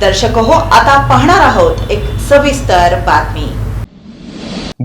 दर्शक हो आता पाहणार आहोत एक सविस्तर बातमी.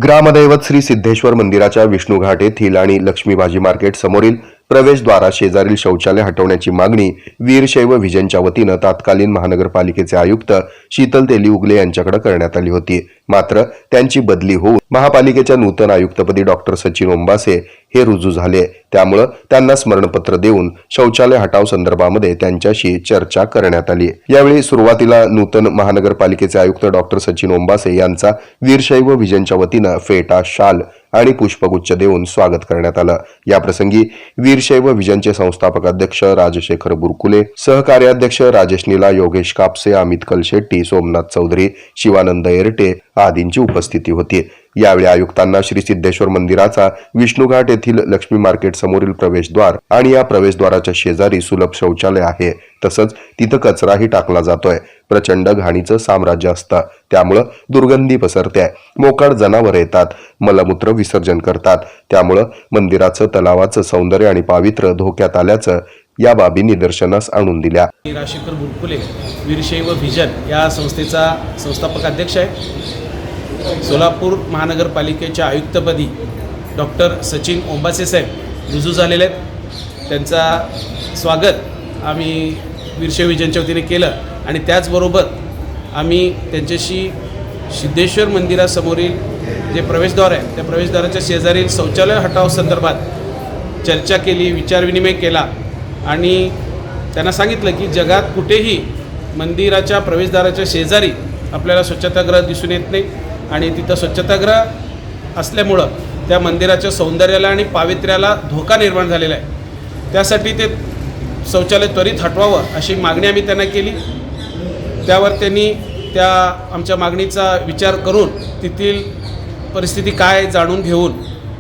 ग्रामदैवत श्री सिद्धेश्वर मंदिराच्या विष्णुघाट येथील आणि लक्ष्मी भाजी मार्केट समोरील प्रवेशद्वारा शेजारील शौचालय हटवण्याची मागणी वीरशैव व्हिजनच्या वतीनं तात्कालीन महानगरपालिकेचे आयुक्त शीतल तेली उगले यांच्याकडे करण्यात आली होती. मात्र त्यांची बदली होऊन महापालिकेच्या नूतन आयुक्तपदी डॉक्टर सचिन ओंबासे हे रुजू झाले. त्यामुळं त्यांना स्मरणपत्र देऊन शौचालय हटाव संदर्भामध्ये त्यांच्याशी चर्चा करण्यात आली. यावेळी सुरुवातीला नूतन महानगरपालिकेचे आयुक्त डॉक्टर सचिन ओंबासे यांचा वीरशैव विजनच्या वतीनं फेटा शाल आणि पुष्पगुच्छ देऊन स्वागत करण्यात आलं. याप्रसंगी वीरशैव विजनचे संस्थापक अध्यक्ष राजशेखर बुरकुले सहकार्याध्यक्ष राजेश निला योगेश कापसे अमित कलशेट्टी सोमनाथ चौधरी शिवानंद एरटे आदींची उपस्थिती होती. यावेळी आयुक्तांना श्री सिद्धेश्वर मंदिराचा विष्णुघाट येथील लक्ष्मी मार्केट समोरील प्रवेशद्वार आणि या प्रवेशद्वाराच्या शेजारी सुलभ शौचालय आहे. तसंच तिथं कचराही टाकला जातोय. प्रचंड घाणीचं साम्राज्य असतं. त्यामुळं दुर्गंधी पसरते मोकाड जनावर येतात. मलमूत्र विसर्जन करतात. त्यामुळं मंदिराचं तलावाचं सौंदर्य आणि पावित्र्य धोक्यात आल्याचं या बाबी निदर्शनास आणून दिल्या. मी राजशेखर वीरशैव व्हिजन या संस्थेचा संस्थापक अध्यक्ष आहे. सोलापूर महानगरपालिकेच्या आयुक्तपदी डॉक्टर सचिन ओंबासे साहेब रुजू झालेले आहेत. त्यांचा स्वागत आम्ही वीरशैव व्हिजनच्या वतीने केलं आणि त्याचबरोबर आम्ही त्यांच्याशी सिद्धेश्वर मंदिरासमोरील जे प्रवेशद्वार आहे त्या प्रवेशद्वाराच्या शेजारील शौचालय हटाव संदर्भात चर्चा केली विचारविनिमय केला आणि त्यांना सांगितलं की जगात कुठेही मंदिराच्या प्रवेशद्वाराच्या शेजारी आपल्याला स्वच्छतागृह दिसून येत नाही. आणि तिथं स्वच्छतागृह असल्यामुळं त्या मंदिराच्या सौंदर्याला आणि पावित्र्याला धोका निर्माण झालेला आहे. त्यासाठी ते शौचालय त्वरित हटवावं अशी मागणी आम्ही त्यांना केली. त्यावर त्यांनी त्या आमच्या मागणीचा विचार करून तेथील परिस्थिती काय जाणून घेऊन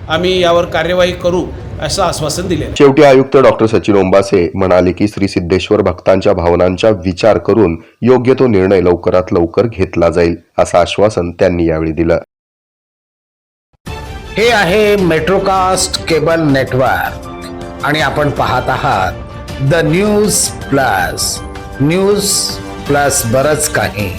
आम्ही यावर कार्यवाही करू. असं आश्वासन दिले. शेवटी आयुक्त डॉक्टर सचिन ओंबासे म्हणाले की श्री सिद्धेश्वर भक्तांच्या भावनांचा विचार करून योग्य तो निर्णय लवकरात लवकर घेतला जाईल असं आश्वासन त्यांनी यावेळी दिलं. हे आहे मेट्रोकास्ट केबल नेटवर्क. आणि आपण पाहत आहात the news plus. News plus बरच काही.